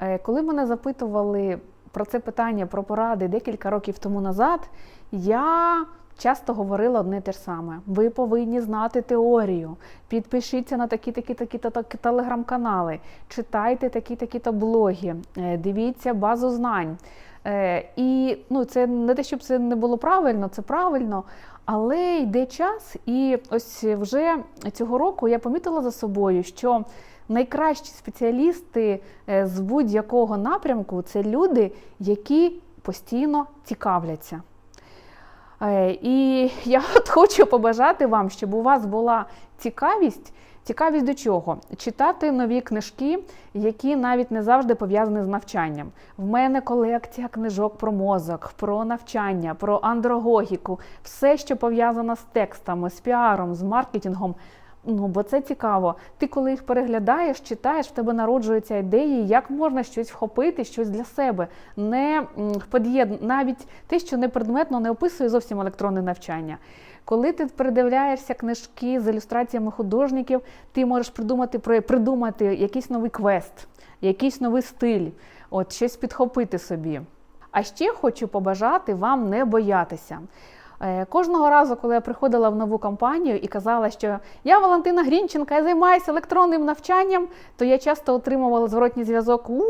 Е, Коли мене запитували про це питання, про поради декілька років тому назад, я часто говорила одне те ж саме: ви повинні знати теорію, підпишіться на такі такі такі та такі телеграм-канали, читайте такі такі та блоги, е, дивіться базу знань. Е, І ну, це не те, щоб це не було правильно, це правильно. Але йде час, і ось вже цього року я помітила за собою, що найкращі спеціалісти е, з будь-якого напрямку це люди, які постійно цікавляться. Е, І я от хочу побажати вам, щоб у вас була цікавість. Цікавість до чого? Читати нові книжки, які навіть не завжди пов'язані з навчанням. В мене колекція книжок про мозок, про навчання, про андрогогіку, все, що пов'язано з текстами, з піаром, з маркетингом. Ну, бо це цікаво. Ти, коли їх переглядаєш, читаєш, в тебе народжуються ідеї, як можна щось вхопити, щось для себе. Не под'єд... навіть те, що не предметно не описує зовсім електронне навчання. Коли ти передивляєшся книжки з ілюстраціями художників, ти можеш придумати про придумати якийсь новий квест, якийсь новий стиль, от щось підхопити собі. А ще хочу побажати вам не боятися. Е, Кожного разу, коли я приходила в нову компанію і казала, що я Валентина Грінченка, я займаюся електронним навчанням, то я часто отримувала зворотній зв'язок. У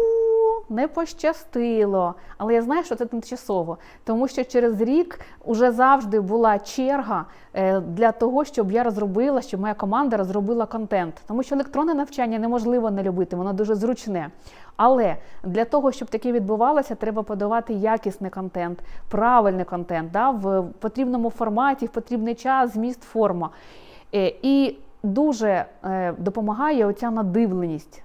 не пощастило. Але я знаю, що це тимчасово, тому що через рік вже завжди була черга е, для того, щоб я розробила, щоб моя команда розробила контент. Тому що електронне навчання неможливо не любити, воно дуже зручне. Але для того, щоб таке відбувалося, треба подавати якісний контент, правильний контент да, в потрібному форматі, в потрібний час, зміст, форма. Е, І дуже е, допомагає оця надивленість.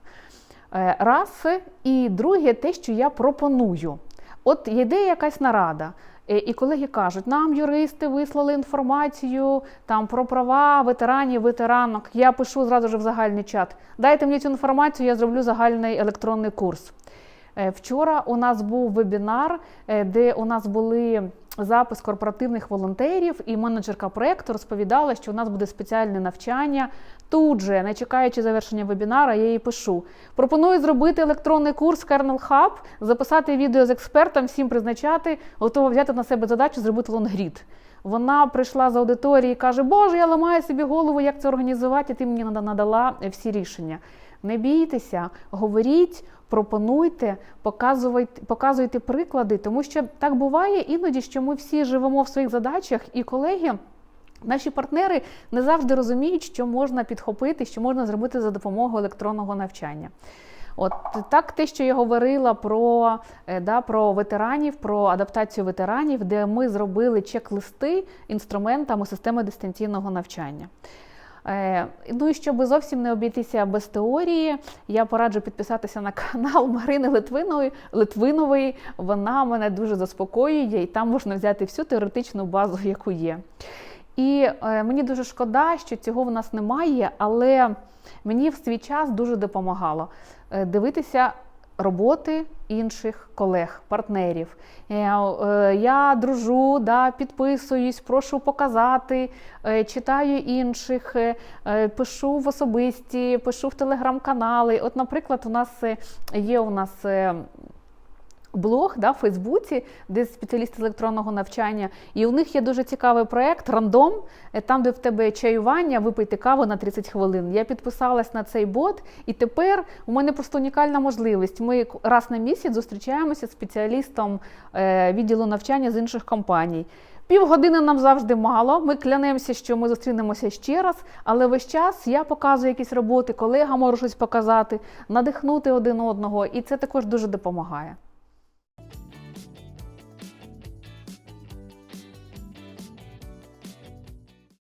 Е, Раз, і друге, те, що я пропоную. От йде якась нарада. е, І колеги кажуть, нам юристи вислали інформацію там про права ветеранів, ветеранок. Я пишу зразу ж в загальний чат. Дайте мені цю інформацію, я зроблю загальний електронний курс. Е, Вчора у нас був вебінар, де у нас були запис корпоративних волонтерів, і менеджерка проєкту розповідала, що у нас буде спеціальне навчання. Тут же, не чекаючи завершення вебінара, я їй пишу: пропоную зробити електронний курс Kernel Hub, записати відео з експертом, всім призначати, готова взяти на себе задачу зробити лонгрід. Вона прийшла з аудиторії і каже: Боже, я ламаю собі голову, як це організувати. Ти мені нада- надала всі рішення. Не бійтеся, говоріть, пропонуйте, показуйте, показуйте приклади, тому що так буває іноді, що ми всі живемо в своїх задачах, і колеги. Наші партнери не завжди розуміють, що можна підхопити, що можна зробити за допомогою електронного навчання. От так, те, що я говорила про, е, да, про ветеранів, про адаптацію ветеранів, де ми зробили чек-листи інструментами системи дистанційного навчання. Е, Ну і щоб зовсім не обійтися без теорії, я пораджу підписатися на канал Марини Литвинової. Литвинової. Вона мене дуже заспокоює, і там можна взяти всю теоретичну базу, яку є. І е, мені дуже шкода, що цього в нас немає, але мені в свій час дуже допомагало е, дивитися роботи інших колег, партнерів. Е, Я дружу, да, підписуюсь, прошу показати, читаю інших, пишу в особисті, пишу в телеграм-канали. От, наприклад, у нас є у нас. Блог да, в Фейсбуці, де спеціалісти з електронного навчання, і у них є дуже цікавий проект рандом, е, там, де в тебе чаювання, випийте каву на 30 хвилин. Я підписалась на цей бот, і тепер у мене просто унікальна можливість. Ми раз на місяць зустрічаємося з спеціалістом е, відділу навчання з інших компаній. Півгодини нам завжди мало. Ми клянемося, що ми зустрінемося ще раз, але весь час я показую якісь роботи, колега може щось показати, надихнути один одного, і це також дуже допомагає.